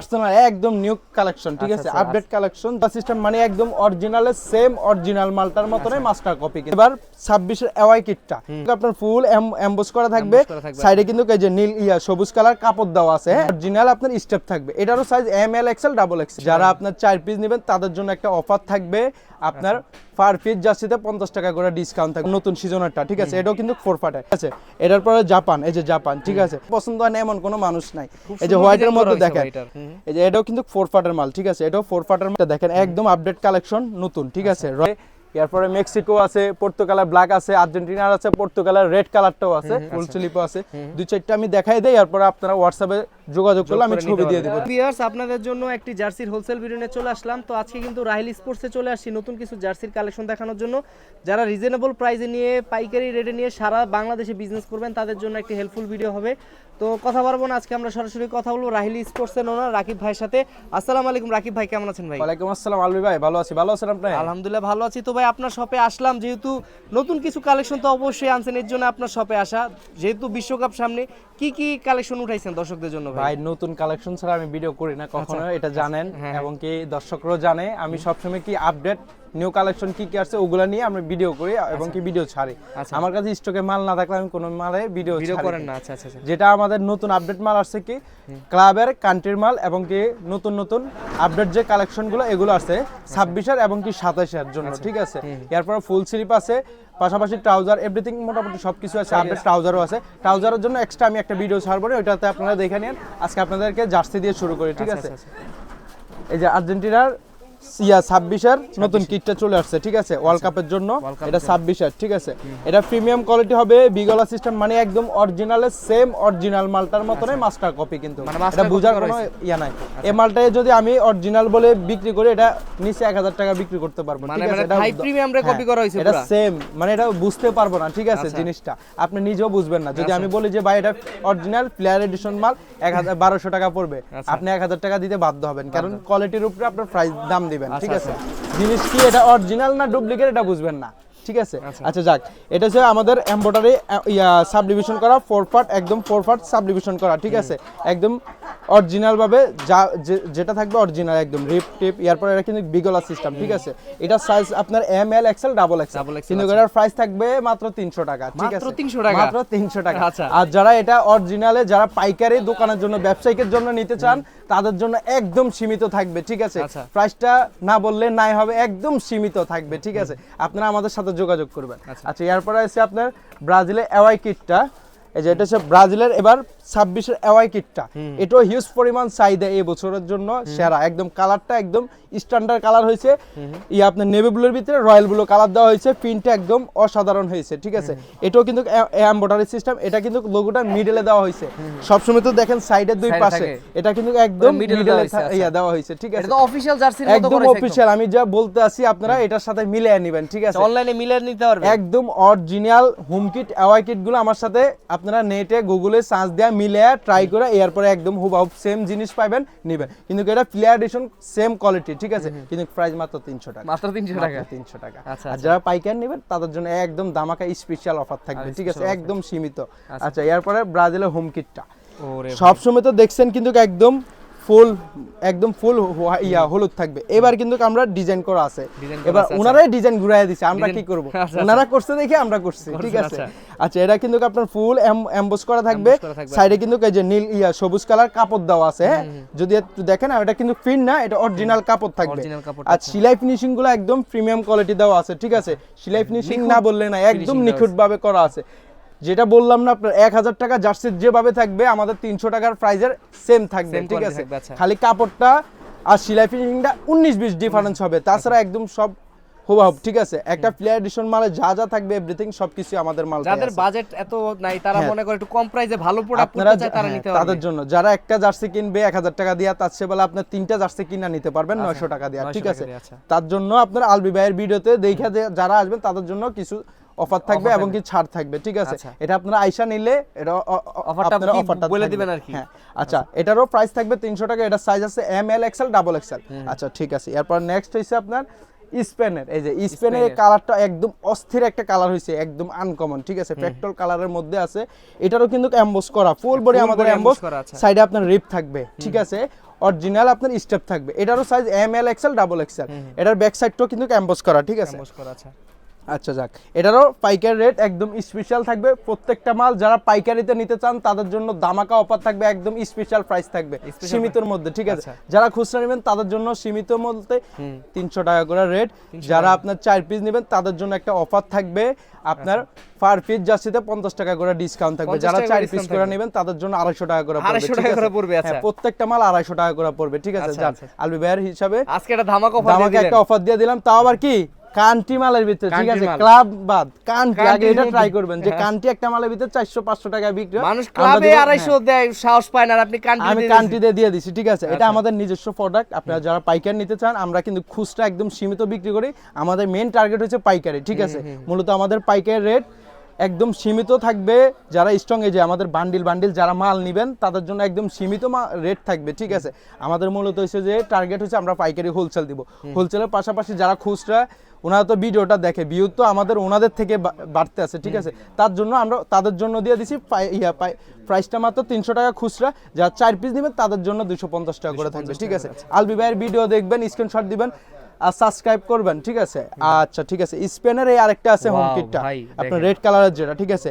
Personal একদম new collection ঠিক আচ্ছা, আছে? আচ্ছা, আপডেট কালেকশন সিস্টেম মানে একদম অরিজিনালের সেম অরিজিনাল মালটার মতনই মাস্টার কপি এবার 26 এর এওয়াই কিটটা আপনার ফুল এমবোস করা থাকবে। সাইডে কিন্তু এই যে নীল ইয়া সবুজ কালার কাপড় দেওয়া আছে হ্যাঁ? অরিজিনাল আপনার স্টেপ থাকবে। এটারও size M L XL double XL যারা আপনার চার পিস নেবেন তাদের জন্য একটা অফার থাকবে। আপনার পার পিস জার্সিতে পঞ্চাশ টাকা করে ডিসকাউন্ট থাকে নতুন সিজনেরটা ঠিক আছে? এটাও কিন্তু ফোর ফাটে ঠিক আছে? এটার পরে জাপান এই যে জাপান ঠিক আছে? পছন্দ হয় না এমন কোনো মানুষ নাই। এই যে হোয়াইট হোয়াইটের মধ্যে দেখেন। এই যে এটাও কিন্তু ফোর ফাটের মাল ঠিক আছে? এটাও ফোর ফাটের মাল। দেখেন একদম আপডেট কালেকশন নতুন ঠিক আছে? আচ্ছা। র- এরপরে মেক্সিকো আছে পর্তুগালের ব্ল্যাক আছে আর্জেন্টিনার আছে পর্তুগালের রেড কালারটাও আছে ফুল আচ্ছা। স্লিপও আছে। দুই চারটা আমি দেখাই দেই এরপরে আপনারা হোয়াটসঅ্যাপে যোগাযোগ করলে আমি ছবি দিয়ে দেবো। ভিউয়ার্স আপনাদের জন্য একটি জার্সির হোলসেল ভিডিও নিয়ে চলে আসলাম। তো আজকে কিন্তু রাহিল স্পোর্টসে চলে আসছি নতুন কিছু জার্সির কালেকশন দেখানোর জন্য। যারা রিজনেবল প্রাইসে নিয়ে পাইকারি রেটে নিয়ে সারা বাংলাদেশে বিজনেস করবেন তাদের জন্য একটি হেল্পফুল ভিডিও হবে। তো কথা বলব না আজকে আমরা সরাসরি কথা বলব রাহিল স্পোর্টসের ওনার রাকিব ভাইয়ের সাথে। আসসালামু আলাইকুম রাকিব ভাই কেমন আছেন ভাই? ওয়ালাইকুম আসসালাম আলবি ভাই ভালো আছি ভালো আছেন আপনি? আলহামদুলিল্লাহ ভালো আছি। তো ভাই আপনার শপে আসলাম যেহেতু নতুন কিছু কালেকশন তো অবশ্যই আনছেন এর জন্য আপনার শপে আসা। যেহেতু বিশ্বকাপ সামনে কি কি কালেকশন উঠাইছেন দর্শকদের জন্য ভাই? ভাই নতুন কালেকশন ছাড়া আমি ভিডিও করি না কখনো এটা জানেন। হ্যাঁ, এবং কি দর্শকরাও জানে আমি সবসময় কি আপডেট নিউ কালেকশন কি কি আসছে ওগুলো নিয়ে আমরা ভিডিও করি এবং কি ভিডিও ছাড়ি। আচ্ছা। আমার কাছে স্টকে মাল না থাকলে আমি কোনো মালে ভিডিও ভিডিও করেন না। আচ্ছা আচ্ছা আচ্ছা। যেটা আমাদের নতুন আপডেট মাল আসছে কি? ক্লাবের কান্ট্রির মাল এবং কি নতুন নতুন আপডেট যে কালেকশনগুলো এগুলো আছে ছাব্বিশের এবং কি সাতাশের জন্য ঠিক আছে? এরপর ফুল স্লিপ আছে পাশাপাশি ট্রাউজার এভরিথিং মোটামুটি সবকিছু আছে আপডেট ট্রাউজারও আছে। ট্রাউজারের জন্য এক্সট্রা আমি একটা ভিডিও ছাড়বো ওইটাতে আপনারা দেখে নিন। আজকে আপনাদেরকে জার্সি দিয়ে শুরু করি ঠিক আছে? আচ্ছা, আচ্ছা, এই যে আর্জেন্টিনার ইয়া ছাব্বিশের নতুন কিটটা চলে আসছে ঠিক আছে? ওয়ার্ল্ড কাপের জন্য। এটা ছাব্বিশের ঠিক আছে? এটা প্রিমিয়াম কোয়ালিটি হবে বিগলা সিস্টেম মানে একদম অরিজিনালের সেম অরিজিনাল মালটার মতনই মাস্টার কপি কিন্তু। মানে এটা বোঝার কোনো ইয়া নাই। এই মালটায় যদি আমি অরিজিনাল বলে বিক্রি করি এটা নিচে এক হাজার টাকা বিক্রি করতে পারব মানে- ঠিক আছে? মানে এটা high premium রে copy করা হয়েছে এটা সেম মানে এটা বুঝতে পারব না ঠিক আছে আচ্ছা। জিনিসটা। আপনি নিজেও বুঝবেন না। যদি আমি বলি যে ভাই এটা অরিজিনাল প্লেয়ার এডিশন মাল এক হাজার বারোশো টাকা পড়বে। আচ্ছা। আপনি এক হাজার টাকা দিতে বাধ্য হবেন। কারণ কোয়ালিটির উপরে আপনার প্রাইস দাম দিবেন ঠিক আচ্ছা, আছে জিনিস কি এটা অরিজিনাল না ডুপ্লিকেট এটা বুঝবেন না ঠিক আছে? আচ্ছা। যাক। এটা হচ্ছে আমাদের এমব্রয়ডারি ইয়া সাবডিভিশন করা ফোর পার্ট একদম ফোর পার্ট সাবডিভিশন করা ঠিক আছে? একদম অরিজিনাল ভাবে যা যেটা থাকবে অরিজিনাল একদম রিপ টিপ এরপর এটা কিন্তু বিগলা সিস্টেম ঠিক আছে? এটা সাইজ আপনার M L XL double XL কিন্তু এটার প্রাইস থাকবে মাত্র 300 টাকা ঠিক আছে মাত্র আছে? 300 টাকা? মাত্র 300 টাকা। আচ্ছা। আর যারা এটা অরিজিনালে যারা পাইকারি দোকানের জন্য ব্যবসায়িকের জন্য নিতে চান তাদের জন্য একদম সীমিত থাকবে ঠিক আছে? আচ্ছা। প্রাইসটা না বললে নাই হবে একদম সীমিত থাকবে ঠিক আছে? আপনারা আমাদের সাথে যোগাযোগ করবেন। আচ্ছা। এরপরে আছে আপনার ব্রাজিলের এওয়াই কিটটা। এই যে এটা হচ্ছে ব্রাজিলের এবার ছাব্বিশের এওয়াই কিটটা। এটাও হিউজ পরিমাণ চাহিদা এই বছরের জন্য সেরা একদম কালারটা একদম স্ট্যান্ডার্ড কালার হয়েছে। ইয়ে আপনার নেভি ব্লুর ভিতরে রয়্যাল ব্লু কালার দেওয়া হয়েছে। প্রিন্টটা একদম অসাধারণ হয়েছে ঠিক আছে? এটাও কিন্তু এমব্রয়ডারি সিস্টেম এটা কিন্তু লোগোটা মিডলে দেওয়া হয়েছে। সবসময় তো দেখেন সাইডের দুই পাশে। এটা কিন্তু একদম মিডলে দেওয়া হয়েছে, আচ্ছা। ইয়া দেওয়া হয়েছে ঠিক আছে? এটা অফিশিয়াল জার্সির মতো একদম অফিশিয়াল আমি যা বলতে আছি আপনারা এটার সাথে মিলিয়ে নেবেন ঠিক আছে? অনলাইনে মিলে নিতে পারবে একদম অরিজিনাল হোম কিট অ্যাওয়াই কিটগুলো আমার সাথে আপনারা নেটে গুগলে সার্চ দেওয়া মিলে ট্রাই করে এরপরে একদম হুবাহুব সেম জিনিস পাবেন নেবেন। কিন্তু এটা প্লেয়ার এডিশন সেম কোয়ালিটি ঠিক আছে? কিন্তু প্রাইস মাত্র তিনশো টাকা। মাত্র 300 টাকা? তিনশো টাকা। আচ্ছা, আর আচ্ছা। যারা পাইকার নেবেন তাদের জন্য একদম দামাকা স্পেশাল অফার থাকবে ঠিক আছে? একদম সীমিত। আচ্ছা। এরপরে ব্রাজিলের হোম কিটটা সবসময় তো দেখছেন কিন্তু একদম ফুল একদম ফুল ইয়া হলুদ থাকবে। এবার কিন্তু আমরা ডিজাইন করা আছে। এবার আচ্ছা। ওনারাই ডিজাইন ঘুরাই দিছে আমরা কি করব? আচ্ছা, আচ্ছা। ওনারা করছে দেখে আমরা করছি ঠিক আছে? আচ্ছা। এটা কিন্তু আপনার ফুল এমবোস করা থাকবে। সাইডে কিন্তু এই যে নীল ইয়া সবুজ কালার কাপড় দেওয়া আছে হ্যাঁ? যদি একটু দেখেন এটা কিন্তু প্রিন্ট না এটা অরিজিনাল কাপড় থাকবে। আর। সেলাই ফিনিশিংগুলো একদম প্রিমিয়াম কোয়ালিটি দেওয়া আছে ঠিক আছে? সেলাই ফিনিশিং না বললে না একদম নিখুঁত ভাবে করা আছে। যেটা বললাম না আপনার এক হাজার টাকা জার্সির যেভাবে থাকবে আমাদের তিনশো টাকার প্রাইজের সেম থাকবে ঠিক আছে? আচ্ছা। খালি কাপড়টা আর সেলাই ফিনিশিংটা উনিশ বিশ ডিফারেন্স হবে তাছাড়া একদম সব হুবাহুব ঠিক আছে? একটা প্লেয়ার এডিশন মালে যা যা থাকবে এভরিথিং সবকিছু আমাদের মাল যাদের বাজেট এত নাই তারা হ্যাঁ। মনে করে একটু কম প্রাইসে ভালো প্রোডাক্ট চায় তারা হ্যাঁ, নিতে পারবে। তাদের জন্য। যারা একটা জার্সি কিনবে এক হাজার টাকা দিয়ে তার চেয়ে বলে আপনার তিনটা জার্সি কিনা নিতে পারবেন নয়শো টাকা দিয়ে 900 ঠিক আছে? আচ্ছা। তার জন্য আপনার আলবি ভাইয়ের ভিডিওতে দেখে যারা আসবেন তাদের জন্য কিছু অফার থাকবে এবং কি ছাড় থাকবে ঠিক আছে? আচ্ছা। এটা আপনারা আইসা নিলে এটা অ- অ- আপনারা অফারটা বলে দিবেন আর কি? হ্যাঁ আচ্ছা এটারও প্রাইস থাকবে তিনশো টাকা এটা সাইজ আছে M L XL double XL আচ্ছা ঠিক আছে। এরপর নেক্সট হইছে আপনার স্পেনের এই যে স্পেনের। কালারটা একদম অস্থির একটা কালার হয়েছে একদম আনকমন ঠিক আছে? পেট্রোল কালারের মধ্যে আছে। এটারও কিন্তু এমবোস করা ফুল বডি আমাদের করা, আচ্ছা। সাইডে আপনার রিপ থাকবে ঠিক আছে? অরিজিনাল আপনার স্টেপ থাকবে। এটারও size M L XL double XL এটার ব্যাক সাইডটাও কিন্তু ক্যাম্পাস করা ঠিক আছে? Ambush করা, আচ্ছা। আচ্ছা যাক। এটারও পাইকারি রেট একদম স্পেশাল থাকবে। প্রত্যেকটা মাল যারা পাইকারিতে নিতে চান তাদের জন্য দামাকা অফার থাকবে একদম স্পেশাল প্রাইস থাকবে। সীমিতর মধ্যে ঠিক আছে? আচ্ছা। যারা খুচরা নেবেন তাদের জন্য সীমিত বলতে তিনশো টাকা করে রেট যারা আপনার চার পিস নেবেন তাদের জন্য একটা অফার থাকবে। আপনার পার পিস জার্সিতে পঞ্চাশ টাকা করে ডিসকাউন্ট থাকবে। যারা চার পিস করে নেবেন তাদের জন্য আড়াইশো টাকা করে পড়বে 250 টাকা করে পড়বে, আচ্ছা। হ্যাঁ, প্রত্যেকটা মাল আড়াইশো টাকা করে পড়বে ঠিক আছে? আচ্ছা, আচ্ছা। আলবি ভাইয়ের হিসাবে আজকে একটা ধামাকা অফার একটা অফার দিয়ে দিলাম। তাও আবার কি? কান্টি মালের ভিতরে ঠিক আছে? ক্লাব বাদ। কান্টি কান্টি আগে এটা ট্রাই করবেন যে হ্যাঁ। কান্টি একটা মালের ভিতরে চারশো পাঁচশো টাকা বিক্রি। মানুষ ক্লাবে হ্যাঁ। দেয় সাহস পায় না আপনি কান্ট্রি আমি কান্টি দিয়ে দিছি ঠিক আছে? এটা আচ্ছা। আমাদের নিজস্ব প্রোডাক্ট আপনারা যারা পাইকারি নিতে চান আমরা কিন্তু খুচরা একদম সীমিত বিক্রি করি। আমাদের মেন টার্গেট হচ্ছে পাইকারি ঠিক আছে? মূলত আমাদের পাইকারি রেট একদম সীমিত থাকবে। যারা স্ট্রং যে আমাদের বান্ডিল বান্ডিল যারা মাল নেবেন তাদের জন্য একদম সীমিত রেট থাকবে ঠিক আছে? আমাদের মূলত হচ্ছে যে টার্গেট হচ্ছে আমরা পাইকারি হোলসেল দিব। হোলসেলের পাশাপাশি যারা খুচরা ওনারা তো ভিডিওটা দেখে ভিউ তো আমাদের ওনাদের থেকে বাড়তে আছে ঠিক আছে? তার জন্য আমরা তাদের জন্য দিয়ে দিছি ইয়া পাই প্রাইসটা মাত্র তিনশো টাকা খুচরা যারা চার পিস নেবেন তাদের জন্য দুশো পঞ্চাশ টাকা করে থাকবে ঠিক আছে? আলবি ভাইয়ের ভিডিও দেখবেন স্ক্রিনশট দিবেন আর সাবস্ক্রাইব করবেন ঠিক আছে? আচ্ছা ঠিক আছে। স্পেনের এই আরেকটা আছে হোম কিটটা আপনার রেড কালারের যেটা ঠিক আছে?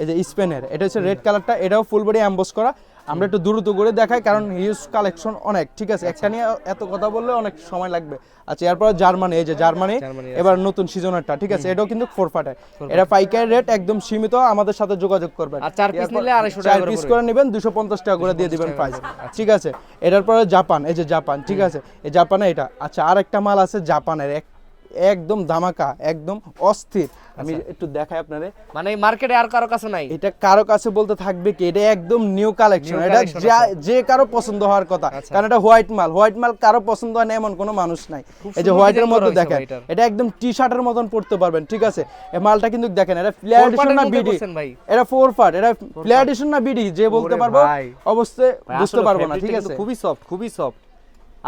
এই যে স্পেনের এটা হচ্ছে রেড কালারটা এটাও ফুল বডি অ্যাম্বস করা। আমরা একটু দ্রুত করে দেখাই কারণ হিউজ কালেকশন অনেক ঠিক আছে? একটা নিয়ে এত কথা বললে অনেক সময় লাগবে। আচ্ছা এরপর জার্মানি এই যে জার্মানি এবার নতুন সিজনেরটা ঠিক আছে? এটাও কিন্তু ফোর ফাটে এটা পাইকারি রেট একদম সীমিত আমাদের সাথে যোগাযোগ করবেন। আর চার এরপর নিলে 250 টাকা পিস করে নেবেন দুশো পঞ্চাশ টাকা করে দিয়ে দিবেন প্রাইস ঠিক আছে? এটার পরে জাপান এই যে জাপান ঠিক আছে? এই জাপানে এটা। আচ্ছা আর একটা মাল আছে জাপানের এক একদম ধামাকা একদম অস্থির। আমি আচ্ছা। একটু দেখাই আপনারে। মানে মার্কেটে আর কারও কাছে নাই? এটা কারও কাছে বলতে থাকবে কি এটা একদম নিউ কালেকশন এটা যে কারও পছন্দ হওয়ার কথা। আচ্ছা। কারণ এটা হোয়াইট মাল। হোয়াইট মাল কারও পছন্দ হয় না এমন কোনো মানুষ নাই। এই যে হোয়াইটের হয়েছে দেখেন এটা একদম টি শার্টের মতন পড়তে পারবেন ঠিক আছে? এই মালটা কিন্তু দেখেন এটা Four এডিশন না বিডি এটা ফোর পার্ট এটা প্লেয়ার এডিশন না বিডি যে বলতে পারব অবশ্যই বুঝতে পারব না ঠিক আছে? খুবই সফট খুবই সফট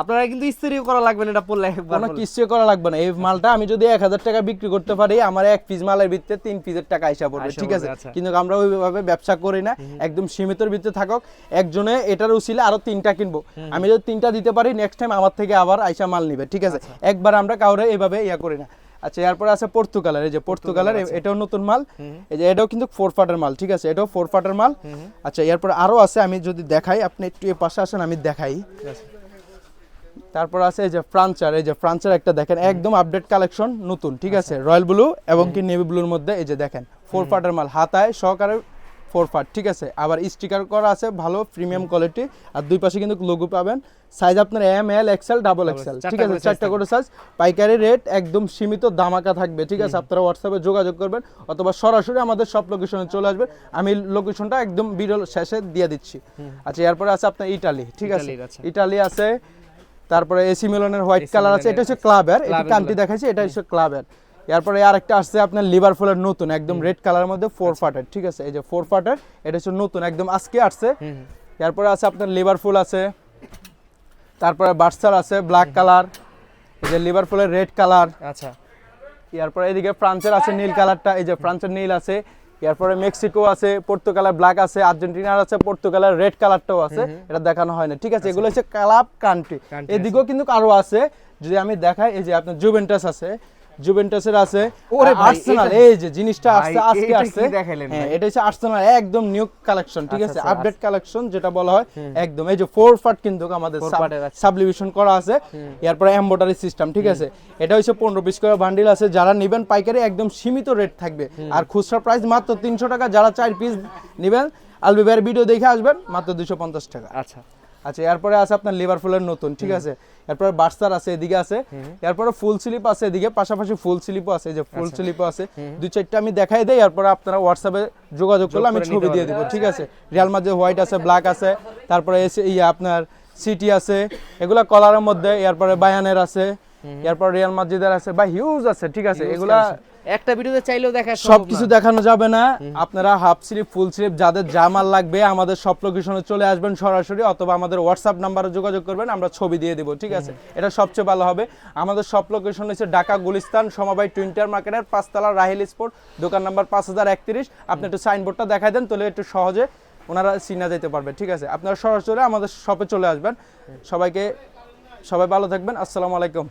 আপনারা কিন্তু ইস্ত্রিও করা লাগবে না এটা পরলে একবার কোনো। কিছু করা লাগবে না। এই মালটা আমি যদি এক হাজার টাকা বিক্রি করতে পারি আমার এক পিস মালের ভিত্তিতে তিন পিসের টাকা আইসা পড়বে ঠিক আছে? আচ্ছা। কিন্তু আমরা ওইভাবে ব্যবসা করি না একদম সীমিতর ভিত্তিতে থাকক। একজনে এটার উচিলে আরও তিনটা কিনবো। আমি যদি তিনটা দিতে পারি নেক্সট টাইম আমার থেকে আবার আইসা মাল নিবে ঠিক আছে? আচ্ছা। একবার আমরা কাউরে এইভাবে ইয়া করি না। আচ্ছা এরপরে আছে পর্তুগালের এই যে পর্তুগালের এটাও নতুন মাল। এই যে এটাও কিন্তু ফোর ফাটের মাল ঠিক আছে? এটাও ফোর ফাটের মাল আচ্ছা এরপর আরও আছে আমি যদি দেখাই আপনি একটু এ পাশে আসেন আমি দেখাই। তারপর আছে এই যে ফ্রান্সার এই যে ফ্রান্সের একটা দেখেন একদম আপডেট কালেকশন নতুন ঠিক আছে? রয়্যাল ব্লু এবং কি নেভি ব্লুর মধ্যে এই যে দেখেন ফোর পার্টের মাল হাতায় সহকারে ফোর পার্ট ঠিক আছে? আবার স্টিকার করা আছে ভালো প্রিমিয়াম কোয়ালিটি আর দুই পাশে কিন্তু লোগো পাবেন। সাইজ আপনার M L XL double XL ঠিক আছে? চারটা করে সাইজ পাইকারি রেট একদম সীমিত দামাকা থাকবে ঠিক আছে? আপনারা হোয়াটসঅ্যাপে যোগাযোগ করবেন অথবা সরাসরি আমাদের সব লোকেশনে চলে আসবেন। আমি লোকেশনটা একদম বিরল শেষে দিয়ে দিচ্ছি। আচ্ছা এরপরে আছে আপনার ইটালি ঠিক আছে? আচ্ছা। ইটালি আছে তারপরে এসি মিলনের হোয়াইট কালার আছে এটা হচ্ছে ক্লাবের এটা কান্টি দেখাইছি এটা হচ্ছে ক্লাবের এরপরে আরেকটা আসছে আপনার লিভারপুলের নতুন একদম রেড কালারের মধ্যে ফোর ফাটার ঠিক আছে? এই যে ফোর ফাটের এটা হচ্ছে নতুন একদম আজকে আসছে। এরপরে আছে আপনার লিভারপুল আছে তারপরে বার্সার আছে ব্ল্যাক কালার এই যে লিভারপুলের রেড কালার আচ্ছা। এরপরে এদিকে ফ্রান্সের আছে নীল কালারটা এই যে ফ্রান্সের নীল আছে এরপরে মেক্সিকো আছে পর্তুগালের ব্ল্যাক আছে আর্জেন্টিনার আছে পর্তুগালের রেড কালারটাও আছে। এটা দেখানো হয় না ঠিক আছে? এগুলো হচ্ছে ক্লাব কান্ট্রি এদিকেও কিন্তু আরও আছে। যদি আমি দেখাই এই যে আপনার জুভেন্টাস আছে জুভেন্টাসের আছে। ওরে আর্সেনাল এই যে জিনিসটা আসছে আজকে আসছে। হ্যাঁ এটা হচ্ছে আর্সেনাল একদম নিউ কালেকশন ঠিক আচ্ছা, আছে? আচ্ছা, আপডেট কালেকশন যেটা বলা হয় একদম। এই যে ফোর কিন্তু আমাদের। সাবলিভিশন করা আছে। এরপরে এমব্রয়ডারি সিস্টেম ঠিক আছে? এটা হচ্ছে পনেরো পিস করে বান্ডিল আছে। যারা নেবেন পাইকারি একদম সীমিত রেট থাকবে। আর খুচরা প্রাইস মাত্র তিনশো টাকা যারা চার পিস নেবেন আলবি ভাইয়ের ভিডিও দেখে আসবেন মাত্র দুশো পঞ্চাশ টাকা। আচ্ছা। আচ্ছা এরপরে আছে আপনার লিভারপুলের নতুন ঠিক আছে? এরপরে বার্সার আছে এদিকে আছে। এরপরে ফুল স্লিপ আছে এদিকে পাশাপাশি ফুল স্লিপও আছে যে ফুল আচ্ছা। স্লিপও আছে। দুই চারটা আমি দেখাই দেই এরপরে আপনারা হোয়াটসঅ্যাপে যোগাযোগ করলে আমি ছবি দিয়ে দিব ঠিক আছে? রিয়াল মাঝে হোয়াইট আছে ব্ল্যাক আছে তারপরে এসে ইয়ে আপনার সিটি আছে এগুলা কলারের মধ্যে এরপরে বায়ানের আছে এরপর রিয়াল মাদ্রিদের আছে বা হিউজ আছে ঠিক আছে এগুলা একটা ভিডিওতে চাইলেও দেখা সব কিছু দেখানো যাবে না। আপনারা হাফ স্লিপ ফুল স্লিপ যাদের জামাল লাগবে আমাদের সব লোকেশনে চলে আসবেন সরাসরি অথবা আমাদের হোয়াটসঅ্যাপ নাম্বারে যোগাযোগ করবেন আমরা ছবি দিয়ে দেবো ঠিক আছে? এটা সবচেয়ে ভালো হবে। আমাদের সব লোকেশন হচ্ছে ঢাকা গুলিস্তান সমবায় টুইন্টার মার্কেটের পাঁচতলা রাহিল স্পোর্ট দোকান নাম্বার পাঁচ হাজার একত্রিশ। আপনি একটু সাইনবোর্ডটা দেখাই দেন তাহলে একটু সহজে ওনারা চিনা যেতে পারবে ঠিক আছে? আপনারা সরাসরি আমাদের শপে চলে আসবেন। সবাইকে সবাই ভালো থাকবেন আসসালামু আলাইকুম।